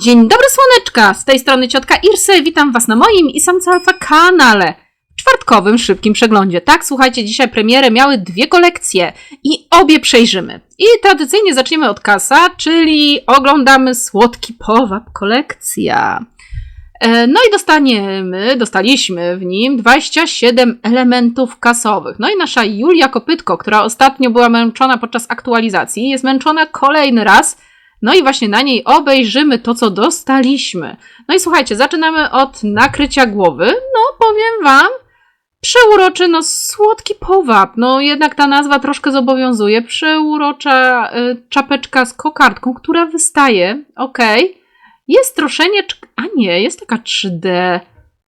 Dzień dobry słoneczka, z tej strony ciotka Irsy, witam was na moim i Samca Alfa kanale. W czwartkowym szybkim przeglądzie. Tak, słuchajcie, dzisiaj premierę miały dwie kolekcje i obie przejrzymy. I tradycyjnie zaczniemy od kasa, czyli oglądamy słodki powab kolekcja. E, No i dostaniemy, dostaliśmy w nim 27 elementów kasowych. No i nasza Julia Kopytko, która ostatnio była męczona podczas aktualizacji, jest męczona kolejny raz. No i właśnie na niej obejrzymy to, co dostaliśmy. No i słuchajcie, zaczynamy od nakrycia głowy. No, powiem wam, przeuroczy, no słodki powab. No jednak ta nazwa troszkę zobowiązuje. Przeurocza y, czapeczka z kokardką, która wystaje. Okej. Jest troszeczkę, a nie, jest taka 3D.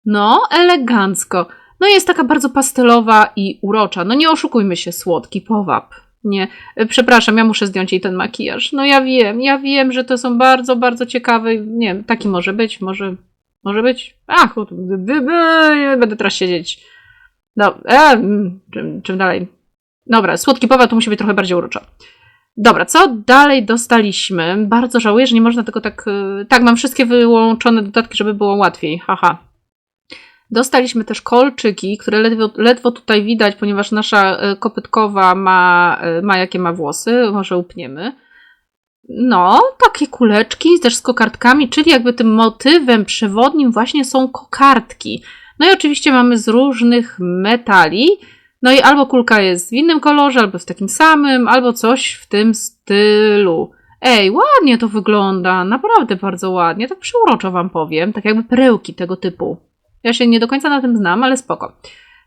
No, elegancko. No jest taka bardzo pastelowa i urocza. No nie oszukujmy się, słodki powab. Nie, e, przepraszam, ja muszę zdjąć jej ten makijaż. No ja wiem, ja wiem, że to są bardzo, bardzo ciekawe. Nie wiem, taki może być, może, może być. Ach, będę teraz siedzieć. No, e, mm, czym, czym dalej? Dobra, słodki powab to musi być trochę bardziej urocza. Dobra, co dalej dostaliśmy? Bardzo żałuję, że nie można tego tak. y, Tak, mam wszystkie wyłączone dodatki, żeby było łatwiej. Haha. Dostaliśmy też kolczyki, które ledwo, ledwo tutaj widać, ponieważ nasza y, kopytkowa ma, y, ma jakie ma włosy. Może upniemy. No, takie kuleczki też z kokardkami, czyli jakby tym motywem przewodnim właśnie są kokardki. No i oczywiście mamy z różnych metali. No i albo kulka jest w innym kolorze, albo w takim samym, albo coś w tym stylu. Ej, ładnie to wygląda, naprawdę bardzo ładnie, tak przyuroczo wam powiem, tak jakby perełki tego typu. Ja się nie do końca na tym znam, ale spoko.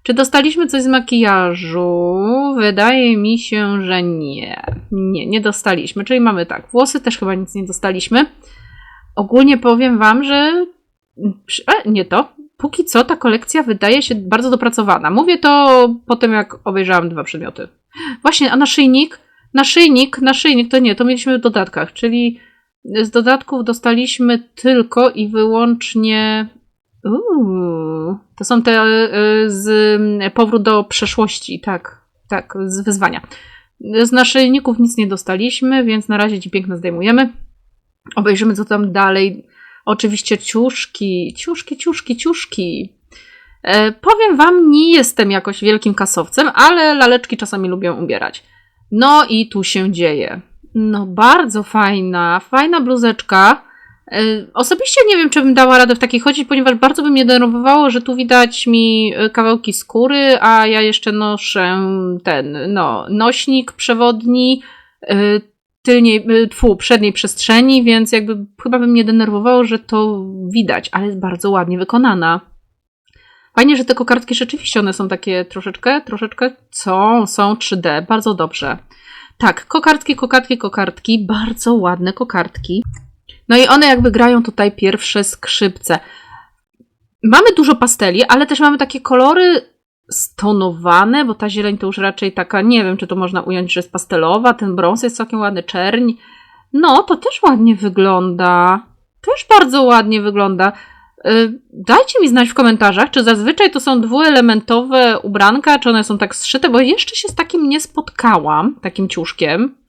Czy dostaliśmy coś z makijażu? Wydaje mi się, że nie. Nie, nie dostaliśmy. Czyli mamy tak, włosy też chyba nic nie dostaliśmy. Ogólnie powiem wam, że... E, nie to. Póki co ta kolekcja wydaje się bardzo dopracowana. Mówię to po tym, jak obejrzałam dwa przedmioty. Właśnie, a naszyjnik? Naszyjnik, naszyjnik to nie, to mieliśmy w dodatkach, czyli z dodatków dostaliśmy tylko i wyłącznie. Uuu, to są te y, z y, powrót do przeszłości, tak, tak, z wyzwania. Z naszyjników nic nie dostaliśmy, więc na razie ci piękno zdejmujemy. Obejrzymy, co tam dalej. Oczywiście ciuszki, ciuszki, ciuszki, ciuszki. E, powiem wam, nie jestem jakoś wielkim kasowcem, ale laleczki czasami lubię ubierać. No i tu się dzieje. No bardzo fajna, fajna bluzeczka. E, Osobiście nie wiem, czy bym dała radę w takiej chodzić, ponieważ bardzo by mnie denerwowało, że tu widać mi e, kawałki skóry, a ja jeszcze noszę ten, no, nośnik przewodni, e, tylniej, tfu, przedniej przestrzeni, więc jakby chyba by mnie denerwowało, że to widać, ale jest bardzo ładnie wykonana. Fajnie, że te kokardki rzeczywiście one są takie troszeczkę, troszeczkę, są, są 3D, bardzo dobrze. Tak, kokardki, kokardki, kokardki, bardzo ładne kokardki. No i one jakby grają tutaj pierwsze skrzypce. Mamy dużo pasteli, ale też mamy takie kolory stonowane, bo ta zieleń to już raczej taka, nie wiem, czy to można ująć, że jest pastelowa, ten brąz jest całkiem ładny, czerń. No, to też ładnie wygląda. Też bardzo ładnie wygląda. Y, Dajcie mi znać w komentarzach, czy zazwyczaj to są dwuelementowe ubranka, czy one są tak zszyte, bo jeszcze się z takim nie spotkałam, takim ciuszkiem.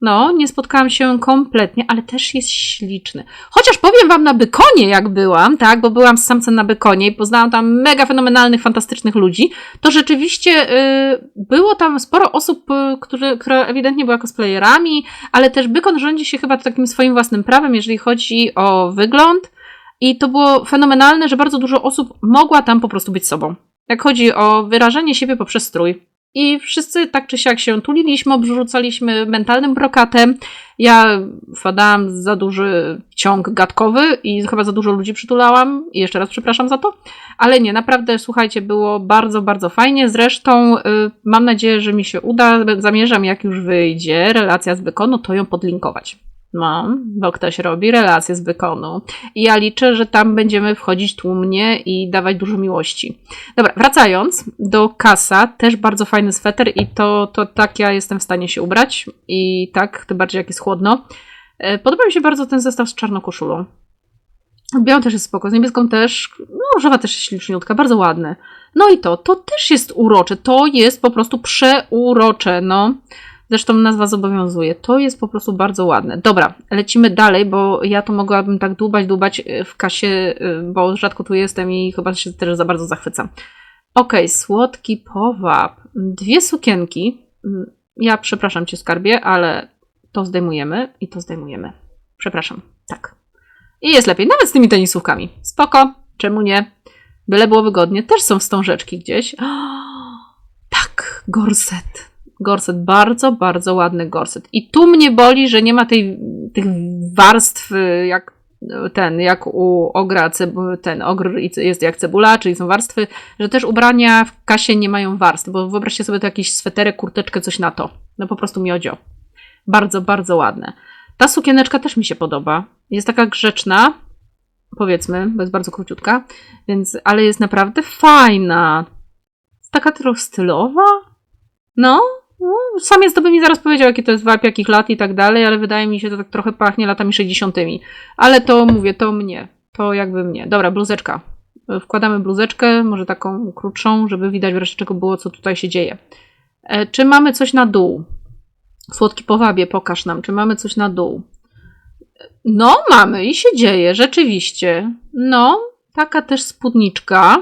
No, nie spotkałam się kompletnie, ale też jest śliczny. Chociaż powiem wam na Bykonie, jak byłam, tak, bo byłam z samcem na Bykonie i poznałam tam mega fenomenalnych, fantastycznych ludzi, to rzeczywiście y, było tam sporo osób, y, które, które ewidentnie były cosplayerami, ale też Bykon rządzi się chyba takim swoim własnym prawem, jeżeli chodzi o wygląd. I to było fenomenalne, że bardzo dużo osób mogła tam po prostu być sobą. Jak chodzi o wyrażenie siebie poprzez strój. I wszyscy tak czy siak się tuliliśmy, obrzucaliśmy mentalnym brokatem. Ja wpadałam za duży ciąg gadkowy i chyba za dużo ludzi przytulałam. I jeszcze raz przepraszam za to. Ale nie, naprawdę, słuchajcie, było bardzo, bardzo fajnie. Zresztą y, mam nadzieję, że mi się uda. Zamierzam, jak już wyjdzie relacja z Bykonu, to ją podlinkować. No, bo ktoś robi relacje z Bykonu. I ja liczę, że tam będziemy wchodzić tłumnie i dawać dużo miłości. Dobra, wracając do kasa, też bardzo fajny sweter i to, to tak ja jestem w stanie się ubrać. I tak, tym bardziej jak jest chłodno. E, Podoba mi się bardzo ten zestaw z czarną koszulą. Białą też jest spoko, z niebieską też, no różowa też jest śliczniutka, bardzo ładny. No i to, to też jest urocze, to jest po prostu przeurocze, no. Zresztą nazwa zobowiązuje. To jest po prostu bardzo ładne. Dobra, lecimy dalej, bo ja to mogłabym tak dłubać, dłubać y, w kasie, y, bo rzadko tu jestem i chyba się też za bardzo zachwycam. Okej, słodki powab. Dwie sukienki. Mm, Ja przepraszam cię, skarbie, ale to zdejmujemy i to zdejmujemy. Przepraszam. Tak. I jest lepiej, nawet z tymi tenisówkami. Spoko, czemu nie? Byle było wygodnie. Też są wstążeczki gdzieś. tak, gorset. Gorset, bardzo, bardzo ładny gorset. I tu mnie boli, że nie ma tej, tych warstw y, jak ten, jak u ogra, ten ogr jest jak cebula, czyli są warstwy, że też ubrania w kasie nie mają warstw, bo wyobraźcie sobie to jakiś sweterek, kurteczkę, coś na to. No po prostu miodzio. Bardzo, bardzo ładne. Ta sukieneczka też mi się podoba. Jest taka grzeczna, powiedzmy, bo jest bardzo króciutka, więc, ale jest naprawdę fajna. Jest taka trochę stylowa. No, no sam jest to by mi zaraz powiedział, jaki to jest vibe, jakich lat i tak dalej, ale wydaje mi się, to tak trochę pachnie latami 60. Ale to mówię, to mnie. To jakby mnie. Dobra, bluzeczka. Wkładamy bluzeczkę, może taką krótszą, żeby widać wreszcie czego było, co tutaj się dzieje. E, czy mamy coś na dół? Słodki powabie, pokaż nam, czy mamy coś na dół. No, mamy i się dzieje, rzeczywiście. No, taka też spódniczka.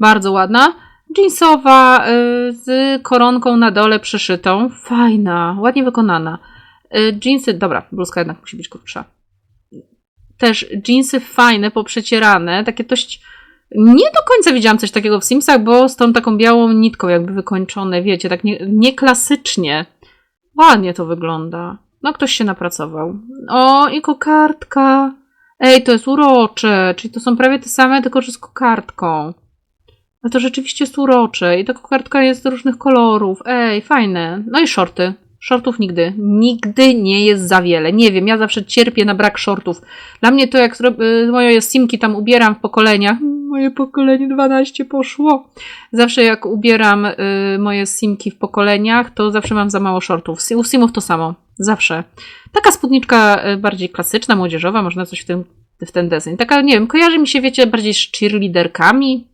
Bardzo ładna. Jeansowa, y, z koronką na dole przyszytą. Fajna, ładnie wykonana. Y, Jeansy, dobra, bluzka jednak musi być krótsza. Też jeansy fajne, poprzecierane, takie dość. Nie do końca widziałam coś takiego w Simsach, bo z tą taką białą nitką jakby wykończone, wiecie, tak nie, nie. Ładnie to wygląda. No, ktoś się napracował. O, i kokardka. Ej, to jest urocze. Czyli to są prawie te same, tylko że z kokardką. A to rzeczywiście jest urocze. I ta kokardka jest różnych kolorów. Ej, fajne. No i shorty. Shortów nigdy. Nigdy nie jest za wiele. Nie wiem, ja zawsze cierpię na brak shortów. Dla mnie to jak y, moje simki tam ubieram w pokoleniach. Moje pokolenie 12 poszło. Zawsze jak ubieram y, moje simki w pokoleniach, to zawsze mam za mało shortów. U simów to samo. Zawsze. Taka spódniczka y, bardziej klasyczna, młodzieżowa, można coś w, tym, w ten deseń. Taka, nie wiem, kojarzy mi się, wiecie, bardziej z cheerleaderkami.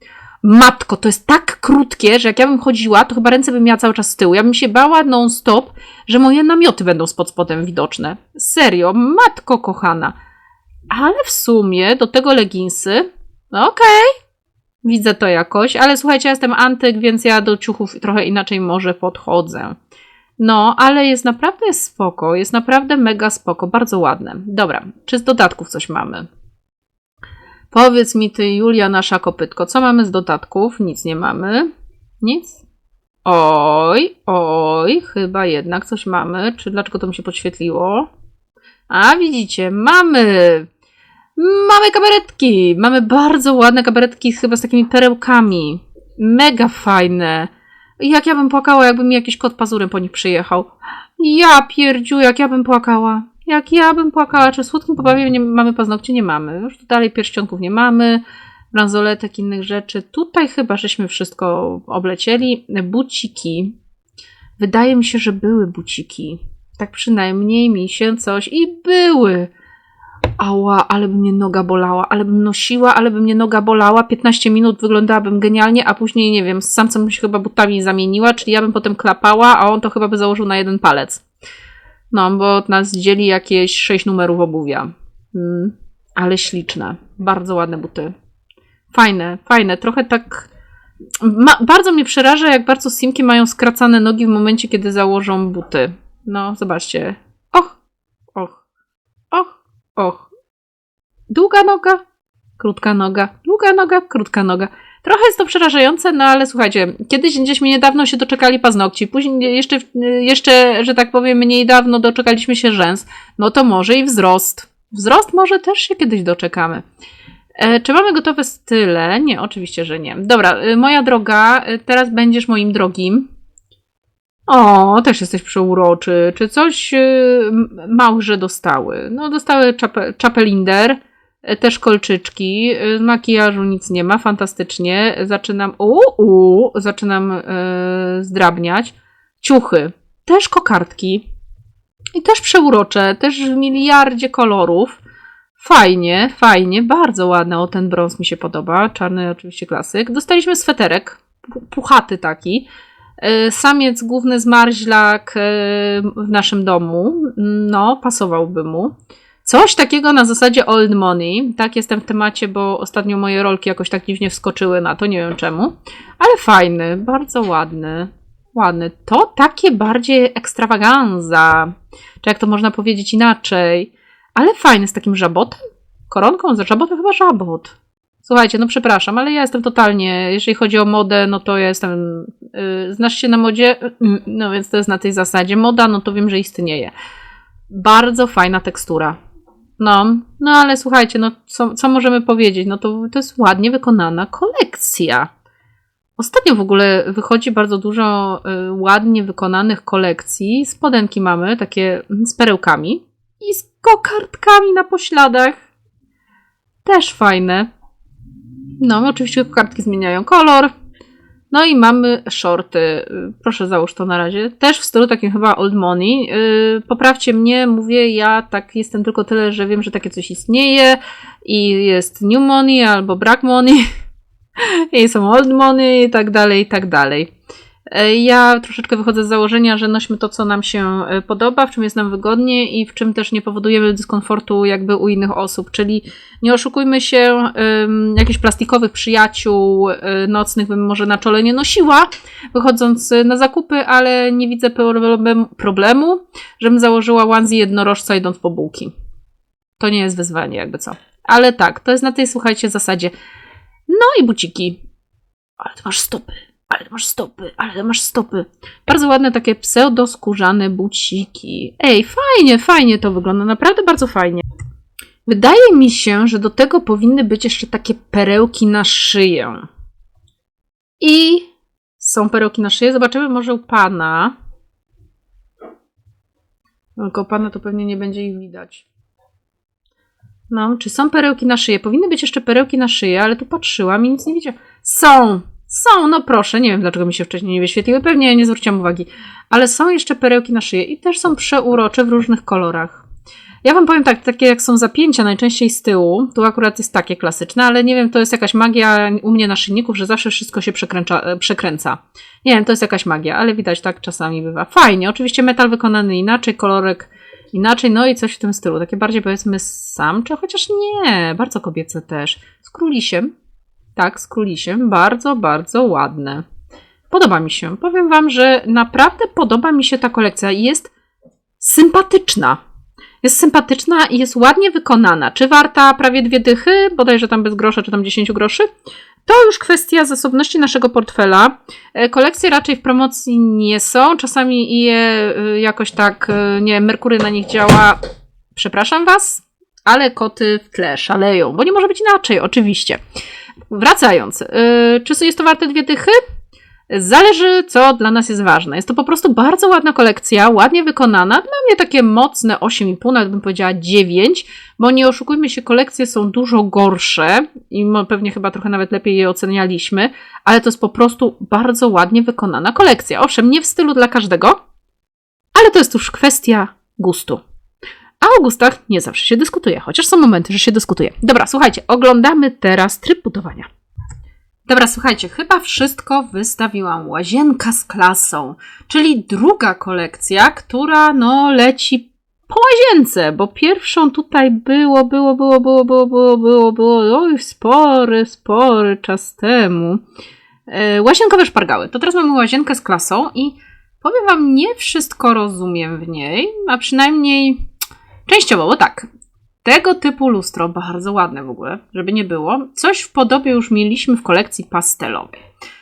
Matko, to jest tak krótkie, że jak ja bym chodziła, to chyba ręce bym miała cały czas z tyłu. Ja bym się bała non-stop, że moje namioty będą spod spodem widoczne. Serio, matko kochana. Ale w sumie do tego leginsy, no okej, widzę to jakoś, ale słuchajcie, ja jestem antyk, więc ja do ciuchów trochę inaczej może podchodzę. No, ale jest naprawdę spoko, jest naprawdę mega spoko, bardzo ładne. Dobra, czy z dodatków coś mamy? Powiedz mi ty, Julia, nasza kopytko, co mamy z dodatków? Nic nie mamy. Nic? Oj, oj, chyba jednak coś mamy. Czy dlaczego to mi się podświetliło? A widzicie, mamy! Mamy kabaretki! Mamy bardzo ładne kabaretki, chyba z takimi perełkami. Mega fajne. Jak ja bym płakała, jakby mi jakiś kot pazurem po nich przyjechał. Ja pierdziu, jak ja bym płakała. Jak ja bym płakała. Czy w słodkim pobawie nie mamy paznokci? Nie mamy. Już dalej pierścionków nie mamy. Bransoletek, innych rzeczy. Tutaj chyba żeśmy wszystko oblecieli. Buciki. Wydaje mi się, że były buciki. Tak przynajmniej mi się coś i były. Ała, ale by mnie noga bolała, ale bym nosiła, ale by mnie noga bolała. 15 minut wyglądałabym genialnie, a później, nie wiem, z samcem się chyba butami zamieniła, czyli ja bym potem klapała, a on to chyba by założył na jeden palec. No, bo od nas dzieli jakieś 6 numerów obuwia. Mm, ale śliczne. Bardzo ładne buty. Fajne, fajne. Trochę tak... Ma, bardzo mnie przeraża, jak bardzo simki mają skracane nogi w momencie, kiedy założą buty. No, zobaczcie. Och, och, och, och. Długa noga, krótka noga, długa noga, krótka noga. Trochę jest to przerażające, no ale słuchajcie, kiedyś gdzieśmy niedawno się doczekali paznokci, później jeszcze, jeszcze, że tak powiem, mniej dawno doczekaliśmy się rzęs, no to może i wzrost. Wzrost może też się kiedyś doczekamy. E, czy mamy gotowe style? Nie, oczywiście, że nie. Dobra, y, moja droga, y, teraz będziesz moim drogim. O, też jesteś przeuroczy. Czy coś małże dostały? No, dostały czape, czapelinder, też kolczyczki. Z makijażu nic nie ma, fantastycznie. Zaczynam, u, u, zaczynam y, zdrabniać. Ciuchy, też kokardki. I też przeurocze, też w miliardzie kolorów. Fajnie, fajnie, bardzo ładne. O, ten brąz mi się podoba. Czarny oczywiście klasyk. Dostaliśmy sweterek, pu- puchaty taki. E, Samiec główny zmarzlak e, w naszym domu, no, pasowałby mu. Coś takiego na zasadzie old money. Tak, jestem w temacie, bo ostatnio moje rolki jakoś tak dziwnie wskoczyły na to, nie wiem czemu. Ale fajny, bardzo ładny. Ładny. To takie bardziej ekstrawaganza. Czy jak to można powiedzieć inaczej. Ale fajny, z takim żabotem? Koronką? Za żabotem chyba żabot. Słuchajcie, no przepraszam, ale ja jestem totalnie, jeżeli chodzi o modę, no to ja jestem, yy, znasz się na modzie, Yy, no więc to jest na tej zasadzie. Moda, no to wiem, że istnieje. Bardzo fajna tekstura. No, no ale słuchajcie, no co, co możemy powiedzieć? No to, to jest ładnie wykonana kolekcja. Ostatnio w ogóle wychodzi bardzo dużo y, ładnie wykonanych kolekcji. Spodenki mamy, takie mm, z perełkami i z kokardkami na pośladach. Też fajne. No, oczywiście kartki zmieniają kolor. No i mamy shorty. Y, Proszę załóż to na razie. Też w stylu takim chyba old money. Yy, poprawcie mnie, mówię, ja tak jestem tylko tyle, że wiem, że takie coś istnieje i jest new money albo black money i są old money i tak dalej, i tak dalej. E, Ja troszeczkę wychodzę z założenia, że nośmy to, co nam się e, podoba, w czym jest nam wygodnie i w czym też nie powodujemy dyskomfortu jakby u innych osób. Czyli nie oszukujmy się, jakichś plastikowych przyjaciół y, nocnych bym może na czole nie nosiła, wychodząc na zakupy, ale nie widzę problem, problemu, żebym założyła onesie jednorożca idąc po bułki. To nie jest wyzwanie, jakby co. Ale tak, to jest na tej, słuchajcie, zasadzie. No i buciki. Ale ty masz stopy. Ale masz stopy, ale masz stopy. Bardzo ładne takie pseudoskórzane buciki. Ej, fajnie, fajnie to wygląda, naprawdę bardzo fajnie. Wydaje mi się, że do tego powinny być jeszcze takie perełki na szyję. I są perełki na szyję. Zobaczymy może u pana. Tylko u pana to pewnie nie będzie ich widać. No, czy są perełki na szyję? Powinny być jeszcze perełki na szyję, ale tu patrzyłam i nic nie widziałam. Są! Są, no proszę, nie wiem dlaczego mi się wcześniej nie wyświetliły, pewnie nie zwróciłam uwagi. Ale są jeszcze perełki na szyję i też są przeurocze w różnych kolorach. Ja wam powiem tak, takie jak są zapięcia najczęściej z tyłu, tu akurat jest takie klasyczne, ale nie wiem, to jest jakaś magia u mnie naszyjników, że zawsze wszystko się przekręca, e, przekręca. Nie wiem, to jest jakaś magia, ale widać tak czasami bywa. Fajnie, oczywiście metal wykonany inaczej, kolorek inaczej, no i coś w tym stylu. Takie bardziej powiedzmy samcze, chociaż nie, bardzo kobiece też. Z królisiem, tak, z królisiem, bardzo, bardzo ładne. Podoba mi się. Powiem wam, że naprawdę podoba mi się ta kolekcja. Jest sympatyczna. Jest sympatyczna i jest ładnie wykonana. Czy warta prawie dwie dychy, bodajże tam bez grosza, czy tam 10 groszy? To już kwestia zasobności naszego portfela. E, Kolekcje raczej w promocji nie są. Czasami je y, jakoś tak, y, nie Merkury na nich działa. Przepraszam was, ale koty w tle szaleją, bo nie może być inaczej, oczywiście. Wracając, y, czy jest to warte dwie dychy? Zależy, co dla nas jest ważne. Jest to po prostu bardzo ładna kolekcja, ładnie wykonana. Dla mnie takie mocne 8,5, nawet bym powiedziała 9, bo nie oszukujmy się, kolekcje są dużo gorsze i pewnie chyba trochę nawet lepiej je ocenialiśmy, ale to jest po prostu bardzo ładnie wykonana kolekcja. Owszem, nie w stylu dla każdego, ale to jest już kwestia gustu. A o gustach nie zawsze się dyskutuje, chociaż są momenty, że się dyskutuje. Dobra, słuchajcie, oglądamy teraz tryb budowania. Dobra, słuchajcie, chyba wszystko wystawiłam. Łazienka z klasą, czyli druga kolekcja, która no leci po łazience, bo pierwszą tutaj było, było, było, było, było, było, było, było, oj, spory, spory czas temu. E, łazienkowe szpargały. To teraz mamy łazienkę z klasą i powiem wam, nie wszystko rozumiem w niej, a przynajmniej częściowo, bo tak. Tego typu lustro, bardzo ładne w ogóle, żeby nie było. Coś w podobie już mieliśmy w kolekcji pastelowej.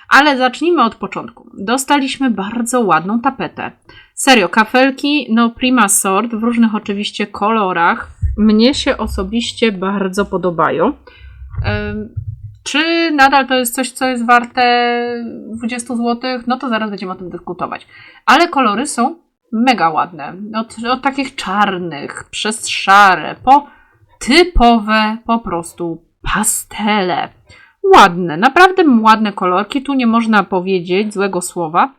Ale zacznijmy od początku. Dostaliśmy bardzo ładną tapetę. Serio, kafelki, no prima sort, w różnych oczywiście kolorach. Mnie się osobiście bardzo podobają. Czy nadal to jest coś, co jest warte 20 zł? No to zaraz będziemy o tym dyskutować. Ale kolory są mega ładne. Od, od takich czarnych, przez szare, po typowe po prostu pastele. Ładne, naprawdę ładne kolorki. Tu nie można powiedzieć złego słowa.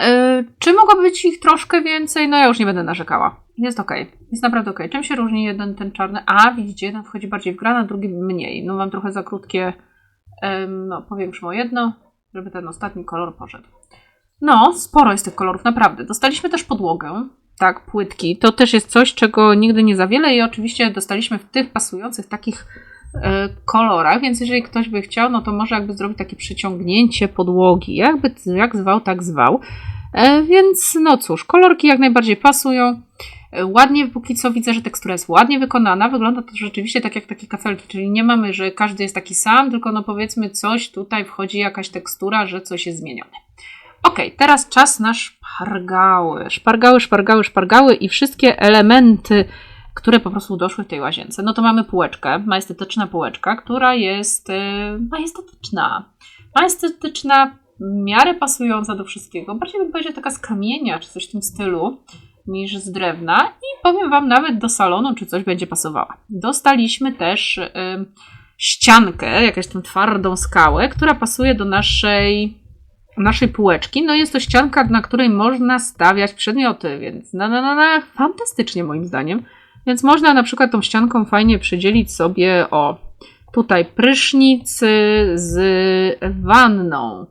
Yy, czy mogło być ich troszkę więcej? No ja już nie będę narzekała. Jest ok. Jest naprawdę ok. Czym się różni jeden ten czarny? A, widzicie, jeden wchodzi bardziej w granat, drugi mniej. No mam trochę za krótkie. Ym, no, powiększmy o jedno. żeby ten ostatni kolor poszedł. No, sporo jest tych kolorów, naprawdę. Dostaliśmy też podłogę, tak, płytki. To też jest coś, czego nigdy nie za wiele i oczywiście dostaliśmy w tych pasujących takich e, kolorach, więc jeżeli ktoś by chciał, no to może jakby zrobić takie przyciągnięcie podłogi, jakby jak zwał, tak zwał. E, więc no cóż, kolorki jak najbardziej pasują. E, ładnie, póki co widzę, że tekstura jest ładnie wykonana. Wygląda to rzeczywiście tak jak takie kafelki, czyli nie mamy, że każdy jest taki sam, tylko no powiedzmy coś tutaj wchodzi jakaś tekstura, że coś jest zmienione. Ok, teraz czas na szpargały. Szpargały, szpargały, szpargały i wszystkie elementy, które po prostu doszły w tej łazience. No to mamy półeczkę, majestetyczna półeczka, która jest yy, majestetyczna. Majestetyczna, w miarę pasująca do wszystkiego. Bardziej bym powiedziała taka z kamienia, czy coś w tym stylu, niż z drewna. I powiem Wam, nawet do salonu, czy coś będzie pasowała. Dostaliśmy też yy, ściankę, jakąś tą twardą skałę, która pasuje do naszej naszej półeczki. No jest to ścianka, na której można stawiać przedmioty, więc na, na, na, na fantastycznie moim zdaniem. Więc można na przykład tą ścianką fajnie przydzielić sobie o tutaj prysznic z wanną.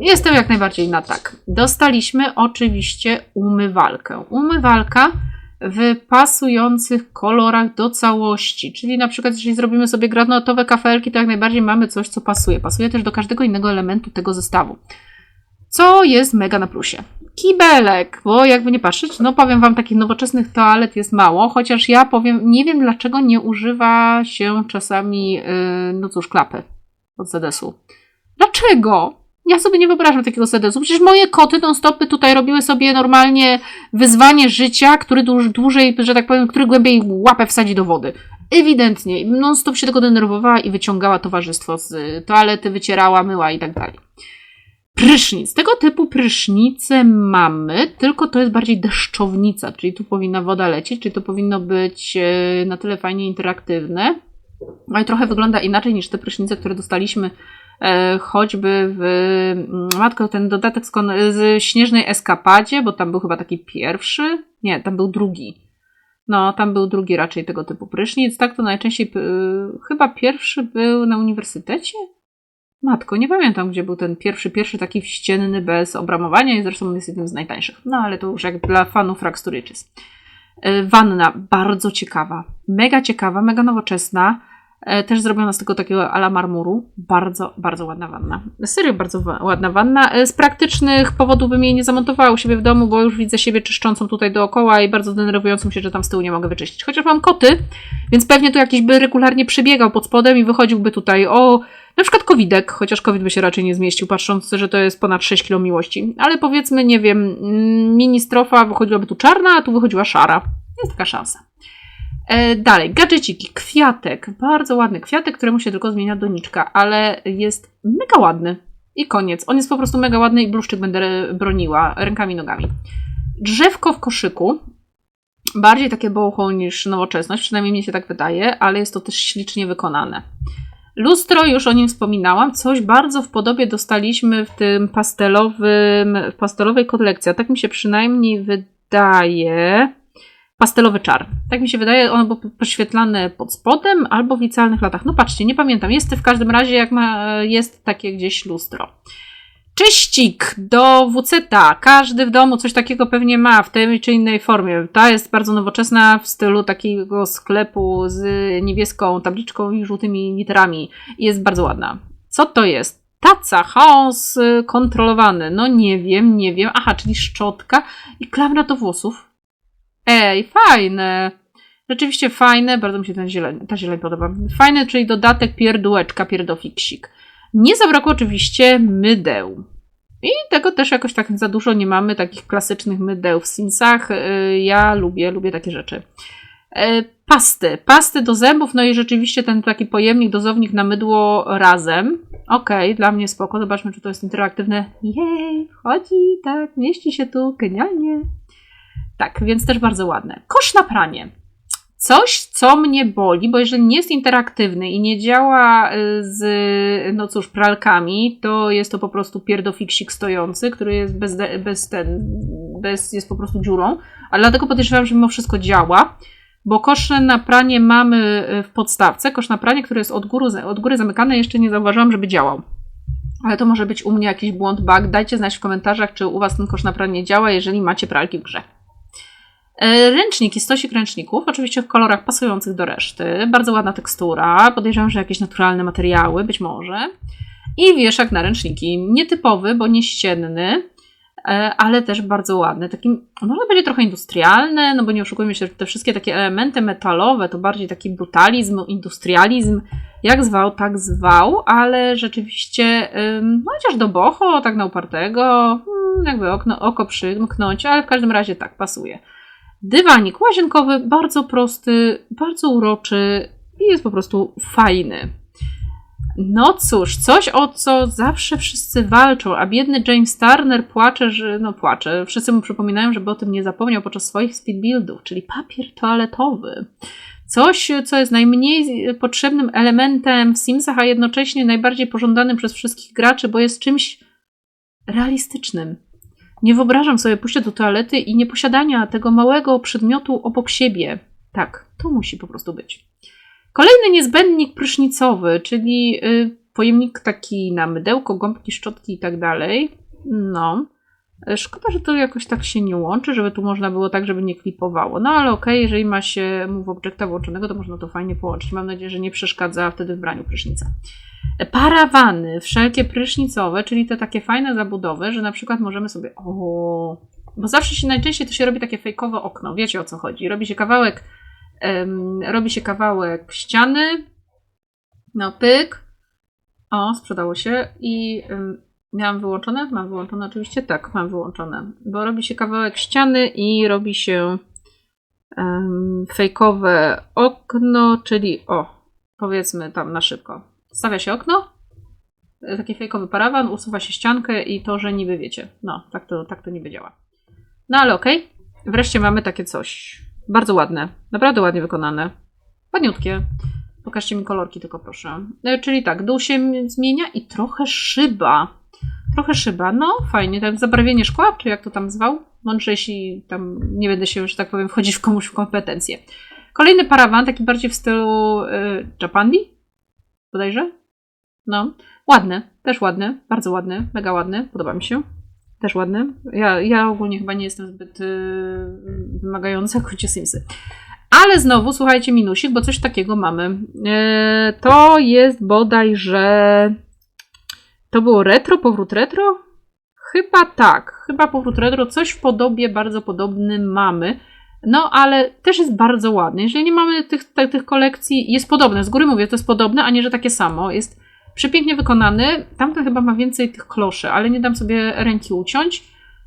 Jestem jak najbardziej na tak. Dostaliśmy oczywiście umywalkę. Umywalka w pasujących kolorach do całości. Czyli na przykład, jeżeli zrobimy sobie granatowe kafelki, to jak najbardziej mamy coś, co pasuje. Pasuje też do każdego innego elementu tego zestawu. Co jest mega na plusie. Kibelek, bo jakby nie patrzeć, no powiem Wam, takich nowoczesnych toalet jest mało, chociaż ja powiem, nie wiem dlaczego nie używa się czasami, yy, no cóż, klapy od sedesu. Dlaczego? Ja sobie nie wyobrażam takiego sedesu. Przecież moje koty non stopy tutaj robiły sobie normalnie wyzwanie życia, który dłużej, że tak powiem, który głębiej łapę wsadzi do wody. Ewidentnie. Non stop się tego denerwowała i wyciągała towarzystwo z toalety, wycierała, myła i tak dalej. Prysznic. Tego typu prysznice mamy, tylko to jest bardziej deszczownica, czyli tu powinna woda lecieć, czyli to powinno być e, na tyle fajnie interaktywne. No i trochę wygląda inaczej niż te prysznice, które dostaliśmy e, choćby w mm, matko ten dodatek z, z śnieżnej eskapadzie, bo tam był chyba taki pierwszy, nie, tam był drugi. No, tam był drugi raczej tego typu prysznic. Tak to najczęściej, chyba pierwszy był na uniwersytecie? Matko, nie pamiętam, gdzie był ten pierwszy, pierwszy taki ścienny bez obramowania i zresztą jest jednym z najtańszych. No, ale to już jak dla fanów Ragstoriches. Y, wanna, bardzo ciekawa. Mega ciekawa, mega nowoczesna. E, też zrobiona z tego takiego ala marmuru. Bardzo, bardzo ładna wanna. Serio bardzo ładna wanna. E, z praktycznych powodów bym jej nie zamontowała u siebie w domu, bo już widzę siebie czyszczącą tutaj dookoła i bardzo denerwującą się, że tam z tyłu nie mogę wyczyścić. Chociaż mam koty, więc pewnie tu jakiś by regularnie przebiegał pod spodem i wychodziłby tutaj o na przykład covidek, chociaż covid by się raczej nie zmieścił, patrząc, że to jest ponad 6 kg miłości. Ale powiedzmy, nie wiem, mm, mini strofa wychodziłaby tu czarna, a tu wychodziła szara. Jest taka szansa. E, dalej, gadżeciki, kwiatek, bardzo ładny kwiatek, któremu się tylko zmienia doniczka, ale jest mega ładny. I koniec. On jest po prostu mega ładny i bluszczyk będę broniła rękami nogami. Drzewko w koszyku. Bardziej takie boho niż nowoczesność, przynajmniej mi się tak wydaje, ale jest to też ślicznie wykonane. Lustro, już o nim wspominałam, coś bardzo w podobie dostaliśmy w tym pastelowym, w pastelowej kolekcji, tak mi się przynajmniej wydaje pastelowy czar. Tak mi się wydaje, ono było poświetlane pod spodem albo w licealnych latach. No patrzcie, nie pamiętam. Jest w każdym razie, jak ma, jest takie gdzieś lustro. Czyścik do WC-ta. Każdy w domu coś takiego pewnie ma w tej czy innej formie. Ta jest bardzo nowoczesna w stylu takiego sklepu z niebieską tabliczką i żółtymi literami. Jest bardzo ładna. Co to jest? Taca, chaos kontrolowany. No nie wiem, nie wiem. Aha, czyli szczotka i klawra do włosów. Ej, fajne. Rzeczywiście fajne, bardzo mi się ten zieleń, ta zieleń podoba. Fajny, czyli dodatek pierdółeczka, pierdofiksik. Nie zabrakło oczywiście mydeł. I tego też jakoś tak za dużo nie mamy, takich klasycznych mydeł w Simsach. Y, ja lubię, lubię takie rzeczy. E, pasty. Pasty do zębów, no i rzeczywiście ten taki pojemnik, dozownik na mydło razem. Okej, okay, dla mnie spoko. Zobaczmy, czy to jest interaktywne. Jej, wchodzi, tak, mieści się tu, genialnie. Tak, więc też bardzo ładne. Kosz na pranie. Coś, co mnie boli, bo jeżeli nie jest interaktywny i nie działa y, z, no cóż, pralkami, to jest to po prostu pierdofiksik stojący, który jest bez, bez ten, bez, jest po prostu dziurą, ale dlatego podejrzewam, że mimo wszystko działa, bo kosz na pranie mamy y, w podstawce, kosz na pranie, który jest od góry, od góry zamykany, jeszcze nie zauważyłam, żeby działał. Ale to może być u mnie jakiś błąd, bug. Dajcie znać w komentarzach, czy u Was ten kosz na pranie działa, jeżeli macie pralki w grze. E, Ręczniki, stosik ręczników, oczywiście w kolorach pasujących do reszty. Bardzo ładna tekstura, podejrzewam, że jakieś naturalne materiały, być może. I wieszak na ręczniki. Nietypowy, bo nie ścienny, e, ale też bardzo ładny. Taki, może będzie trochę industrialny, no bo nie oszukujmy się, te wszystkie takie elementy metalowe to bardziej taki brutalizm, industrializm, jak zwał, tak zwał, ale rzeczywiście, no chociaż do boho, tak na upartego, mm, jakby okno, oko przymknąć, ale w każdym razie tak pasuje. Dywanik łazienkowy, bardzo prosty, bardzo uroczy i jest po prostu fajny. No cóż, coś o co zawsze wszyscy walczą, a biedny James Turner płacze, że no płacze. Wszyscy mu przypominają, żeby o tym nie zapomniał podczas swoich speedbuildów, czyli papier toaletowy. Coś, co jest najmniej potrzebnym elementem w Simsach, a jednocześnie najbardziej pożądanym przez wszystkich graczy, bo jest czymś realistycznym. Nie wyobrażam sobie pójścia do toalety i nieposiadania tego małego przedmiotu obok siebie. Tak, to musi po prostu być. Kolejny niezbędnik prysznicowy, czyli y, pojemnik taki na mydełko, gąbki, szczotki i tak dalej. No. Y, Szkoda, że to jakoś tak się nie łączy, żeby tu można było tak, żeby nie klipowało. No ale okej, jeżeli ma się Move Objecta włączonego, to można to fajnie połączyć. Mam nadzieję, że nie przeszkadza wtedy w braniu prysznica. Parawany, wszelkie prysznicowe, czyli te takie fajne zabudowy, że na przykład możemy sobie. O, bo zawsze się najczęściej to się robi takie fejkowe okno. Wiecie o co chodzi. Robi się kawałek, em, robi się kawałek ściany. No, pyk. O, sprzedało się. I miałam wyłączone? Mam wyłączone oczywiście? Tak, mam wyłączone. Bo robi się kawałek ściany i robi się em, fejkowe okno, czyli o, powiedzmy tam na szybko. Stawia się okno, taki fejkowy parawan, usuwa się ściankę i to, że niby wiecie. No, tak to, tak to niby działa. No ale okej. Wreszcie mamy takie coś. Bardzo ładne. Naprawdę ładnie wykonane. Ładniutkie. Pokażcie mi kolorki tylko proszę. E, Czyli tak, dół się zmienia i trochę szyba. Trochę szyba. No, fajnie. Tak zabarwienie szkła, czy jak to tam zwał? Mądrze, jeśli tam nie będę się, że tak powiem, wchodzić w komuś w kompetencje. Kolejny parawan, taki bardziej w stylu y, Japandi, bodajże. No, ładny, też ładny, bardzo ładny, mega ładny, podoba mi się. Też ładny. Ja, ja ogólnie chyba nie jestem zbyt yy, wymagająca, o Simsy. Ale znowu, słuchajcie, minusik, bo coś takiego mamy. Yy, to jest bodajże... To było retro, powrót retro? Chyba tak, chyba powrót retro. Coś w podobie bardzo podobnym mamy. No, ale też jest bardzo ładny. Jeżeli nie mamy tych, tych, tych kolekcji, jest podobne. Z góry mówię, to jest podobne, a nie, że takie samo. Jest przepięknie wykonany. Tamten chyba ma więcej tych kloszy, ale nie dam sobie ręki uciąć.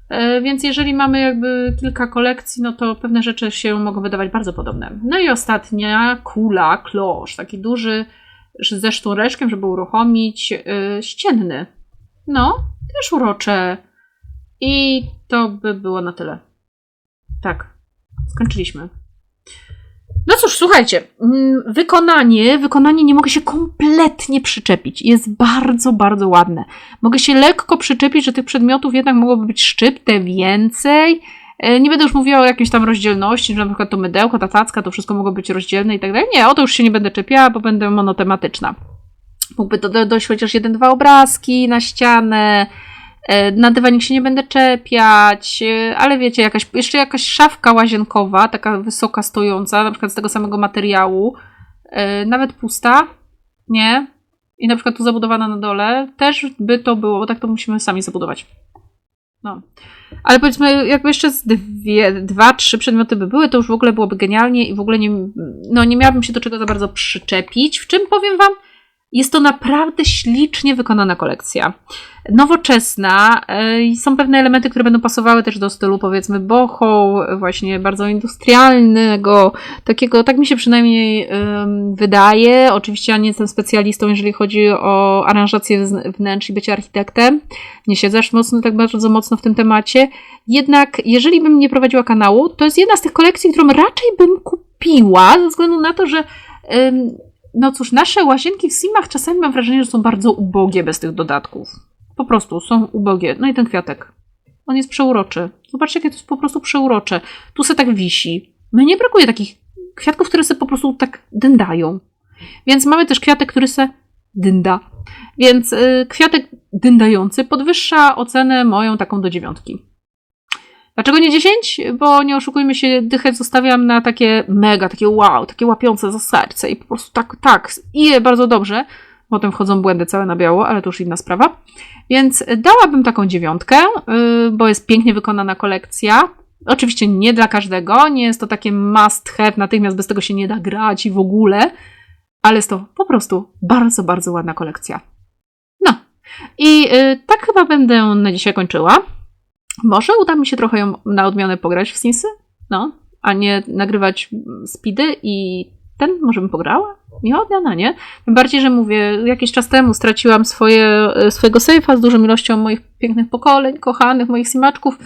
E, Więc jeżeli mamy jakby kilka kolekcji, no to pewne rzeczy się mogą wydawać bardzo podobne. No i ostatnia kula, klosz, taki duży ze sztureczkiem, żeby uruchomić, yy, ścienny. No, też urocze. I to by było na tyle. Tak, skończyliśmy. No cóż, słuchajcie, mm, wykonanie, wykonanie nie mogę się kompletnie przyczepić. Jest bardzo, bardzo ładne. Mogę się lekko przyczepić, że tych przedmiotów jednak mogłoby być szczypte więcej. E, Nie będę już mówiła o jakiejś tam rozdzielności, że na przykład to mydełko, ta tacka, to wszystko mogło być rozdzielne i tak dalej. Nie, o to już się nie będę czepiała, bo będę monotematyczna. Mógłby do- dojść chociaż jeden, dwa obrazki na ścianę, E, Na dywanik się nie będę czepiać, e, ale wiecie, jakaś, jeszcze jakaś szafka łazienkowa, taka wysoka, stojąca, na przykład z tego samego materiału, nawet pusta, nie? I na przykład tu zabudowana na dole, też by to było, bo tak to musimy sami zabudować. No. Ale powiedzmy, jakby jeszcze z dwie, dwa, trzy przedmioty by były, to już w ogóle byłoby genialnie i w ogóle nie, no, nie miałabym się do czego za bardzo przyczepić. W czym powiem Wam, jest to naprawdę ślicznie wykonana kolekcja. Nowoczesna e, i są pewne elementy, które będą pasowały też do stylu powiedzmy boho, właśnie bardzo industrialnego, takiego, tak mi się przynajmniej wydaje. Oczywiście ja nie jestem specjalistą, jeżeli chodzi o aranżację wnętrz i bycie architektem. Nie siedzę mocno, tak bardzo mocno w tym temacie. Jednak jeżeli bym nie prowadziła kanału, to jest jedna z tych kolekcji, którą raczej bym kupiła, ze względu na to, że no cóż, nasze łazienki w Simach czasami mam wrażenie, że są bardzo ubogie bez tych dodatków. Po prostu są ubogie. No i ten kwiatek. On jest przeuroczy. Zobaczcie, jakie to jest po prostu przeurocze. Tu se tak wisi. Mnie nie brakuje takich kwiatków, które se po prostu tak dyndają. Więc mamy też kwiatek, który se dynda. Więc y, kwiatek dyndający podwyższa ocenę moją taką do dziewiątki. Dlaczego nie 10? Bo nie oszukujmy się, dychę zostawiam na takie mega, takie wow, takie łapiące za serce i po prostu tak, tak, i bardzo dobrze. Potem wchodzą błędy całe na biało, ale to już inna sprawa. Więc dałabym taką dziewiątkę, yy, bo jest pięknie wykonana kolekcja. Oczywiście nie dla każdego, nie jest to takie must have, natychmiast bez tego się nie da grać i w ogóle, ale jest to po prostu bardzo, bardzo ładna kolekcja. No i yy, tak chyba będę na dzisiaj kończyła. Może uda mi się trochę ją na odmianę pograć w Simsy? No, a nie nagrywać speedy i ten może bym pograła? Nie odmiana, nie? Tym bardziej, że mówię, jakiś czas temu straciłam swoje, swojego sejfa z dużą ilością moich pięknych pokoleń, kochanych moich simaczków,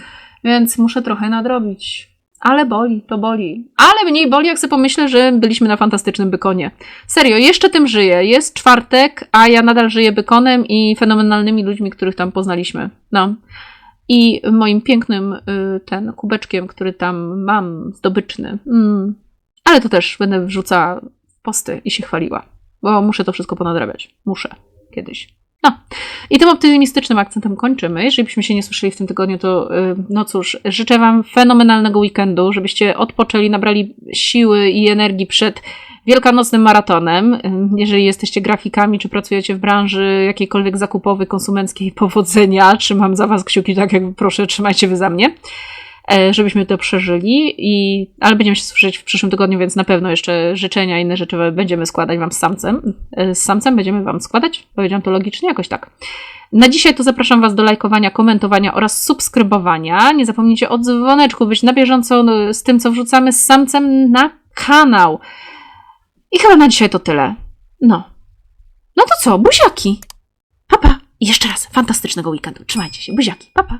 więc muszę trochę nadrobić. Ale boli, to boli. Ale mniej boli, jak sobie pomyślę, że byliśmy na fantastycznym bykonie. Serio, jeszcze tym żyję. Jest czwartek, a ja nadal żyję bykonem i fenomenalnymi ludźmi, których tam poznaliśmy. No i moim pięknym y, ten kubeczkiem, który tam mam, zdobyczny. Mm. Ale to też będę wrzucała w posty i się chwaliła, bo muszę to wszystko ponadrabiać. Muszę. Kiedyś. No. I tym optymistycznym akcentem kończymy. Jeżeli byśmy się nie słyszeli w tym tygodniu, to y, no cóż, życzę Wam fenomenalnego weekendu, żebyście odpoczęli, nabrali siły i energii przed wielkanocnym maratonem. Jeżeli jesteście grafikami, czy pracujecie w branży jakiejkolwiek zakupowej, konsumenckiej, powodzenia, trzymam za Was kciuki, tak jak proszę, trzymajcie Wy za mnie, e, żebyśmy to przeżyli. I, ale będziemy się słyszeć w przyszłym tygodniu, więc na pewno jeszcze życzenia, inne rzeczy będziemy składać Wam z samcem. E, Z samcem będziemy Wam składać? Powiedziałam to logicznie, jakoś tak. Na dzisiaj to zapraszam Was do lajkowania, komentowania oraz subskrybowania. Nie zapomnijcie o dzwoneczku, być na bieżąco no, z tym, co wrzucamy z samcem na kanał. I chyba na dzisiaj to tyle. No. No to co, buziaki. Papa. I jeszcze raz, fantastycznego weekendu. Trzymajcie się, buziaki. Papa.